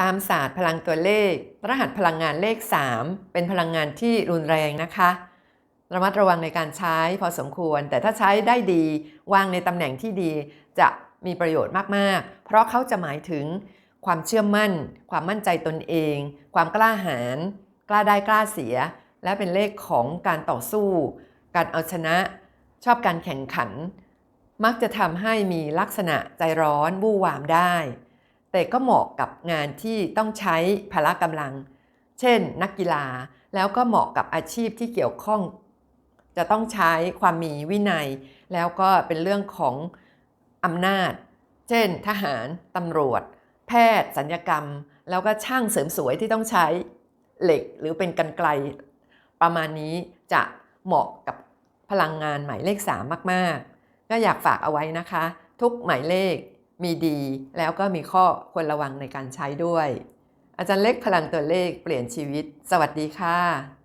ตามศาสตร์พลังตัวเลข รหัสพลังงานเลข 3 เป็นพลังงานที่รุนแรงนะคะ ระมัดระวังในการใช้พอสมควร แต่ถ้าใช้ได้ดี วางในตำแหน่งที่ดีจะมีประโยชน์มากๆ เพราะเขาจะหมายถึงความเชื่อมั่น ความมั่นใจตนเอง ความกล้าหาญกล้าได้กล้าเสีย และเป็นเลขของการต่อสู้ การเอาชนะ ชอบการแข่งขัน มักจะทำให้มีลักษณะใจร้อนวู่วามได้ แต่ก็เหมาะกับงานที่ต้องใช้พละกำลัง เช่น นักกีฬาแล้วก็เหมาะกับอาชีพที่เกี่ยวข้อง จะต้องใช้ความมีวินัย แล้วก็เป็นเรื่องของอำนาจ เช่น ทหารตำรวจ แพทย์สัญญกรรม แล้วก็ช่างเสริมสวยที่ต้องใช้เหล็กหรือเป็นกันไกล ประมาณนี้จะเหมาะกับพลังงานหมายเลข 3 มาก ๆ ก็อยากฝากเอาไว้นะคะ ทุกหมายเลข มีดี แล้วก็มีข้อควรระวังในการใช้ด้วย อาจารย์เล็กพลังตัวเลขเปลี่ยนชีวิต สวัสดีค่ะ